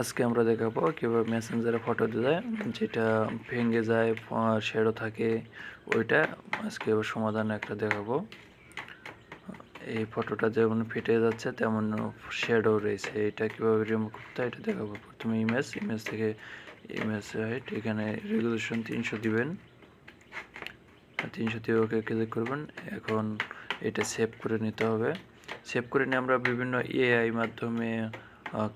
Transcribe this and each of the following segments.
আজকে আমরা দেখাবো কীভাবে মেসেঞ্জারে ফটো দেয় যেটা ভেঙে যায় শেডো থাকে, ওইটা আজকে সমাধান একটা দেখাবো। এই ফটোটা যেমন ফেটে যাচ্ছে, তেমন শেডো রয়েছে। এটা কীভাবে রিমুভ করতে হয় এটা দেখাবো। প্রথমে ইমেজ ইমেজ থেকে ইমেজ হাইট এখানে রেগুলেশন তিনশো দিবেন। তিনশো দিয়ে ওকে ক্লিক করবেন। এখন এটা সেভ করে নিতে হবে। সেভ করে নিয়ে আমরা বিভিন্ন এআই মাধ্যমে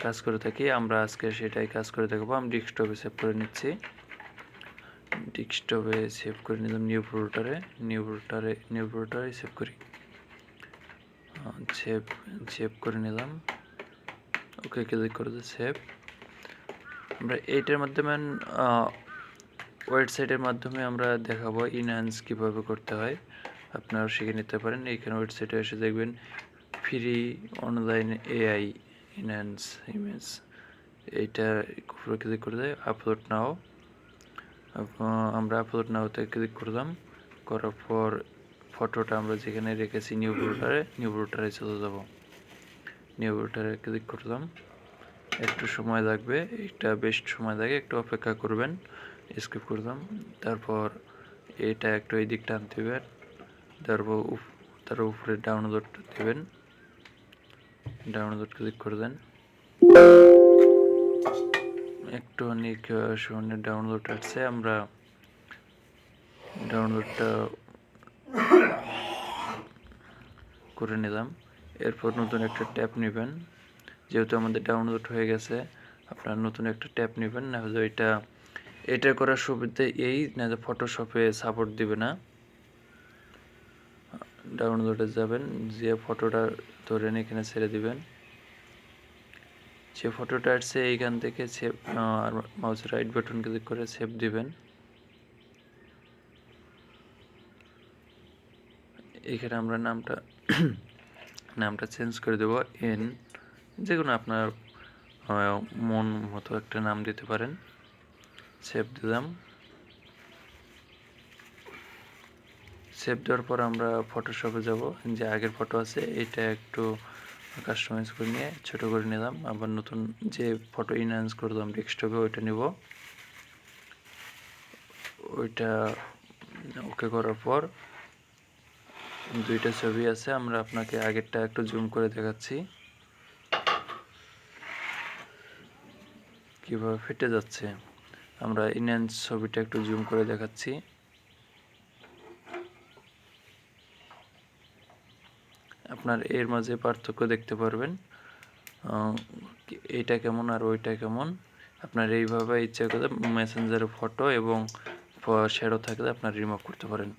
কাজ করে থাকি। আমরা আজকে সেটাই কাজ করে দেখাবো। আমি ডেস্কটপে সেভ করে নিচ্ছি। ডেস্কটপে সেভ করে নিলাম নিউ প্রোটারে নিউ প্রোটারে নিউ প্রোটারে সেভ করি। সেভ সেভ করে নিলাম। ওকে ক্লিক করে দিই সেভ আমরা এইটার মাধ্যমে ওয়েবসাইটের মাধ্যমে আমরা দেখাবো ইনহ্যান্স কীভাবে করতে হয়। আপনারা শিখে নিতে পারেন। এইখানে ওয়েবসাইটে এসে দেখবেন free online AI enhance image এইটা উপরে ক্লিক করে দেয় আপলোড নাও আমরা আপলোড নাওতে ক্লিক করলাম, করার পর ফটোটা আমরা যেখানে রেখেছি নিউ ব্রোটারে নিউ ব্রোটারে চলে যাব। নিউ ব্রোটারে ক্লিক করলাম। একটু সময় লাগবে, এটা বেশ সময় লাগে, একটু অপেক্ষা করবেন স্কিপ করলাম। তারপর এটা একটু এই দিকটা আনতে হবে, তারপর তার উপরে ডাউনলোড দেবেন। ডাউনলোড ক্লিক করে দেন। একটু অনেক সময় ডাউনলোড আসছে, আমরা ডাউনলোডটা করে নিলাম। এরপর নতুন একটা ট্যাপ নেবেন। যেহেতু আমাদের ডাউনলোড হয়ে গেছে, আপনারা নতুন একটা ট্যাব নেবেন, না হলে এটা এটা করার সুবিধা এই, না যে ফটোশপে সাপোর্ট দিবে না। ডাউনলোডে যাবেন, যে ফটোটা ধরেন এখানে ছেড়ে দিবেন। যে ফটোটা আসছে এইখান থেকে সেভ আর মাউসের রাইট বাটন ক্লিক করে সেভ দিবেন। এখানে আমরা নামটা নামটা চেঞ্জ করে দেব এন যে কোনো আপনার মন মতো একটা নাম দিতে পারেন। সেভ দিলাম। সেভ দেওয়ার পর আমরা ফটোশপে যাব। যে আগের ফটো আছে, এটা একটু কাস্টমাইজ করে নিয়ে ছোট করে নিলাম। আবার নতুন যে ফটো ইনহ্যান্স করলাম ডেস্কটপে ওইটা নেব। ওইটা ওকে করার পর দুইটা ছবি আছে, আমরা আপনাকে আগেরটা একটু জুম করে দেখাচ্ছি। কীভাবে ফেটে যাচ্ছে, আমরা ইনহ্যান্স ছবিটা একটু জুম করে দেখাচ্ছি। আপনার এর মাঝে পার্থক্য দেখতে পারবেন। এটা কেমন আর ওইটা কেমন? আপনার এইভাবে ইচ্ছা করে মেসেঞ্জারে ফটো এবং শ্যাডো থাকলে আপনার রিমুভ করতে পারেন।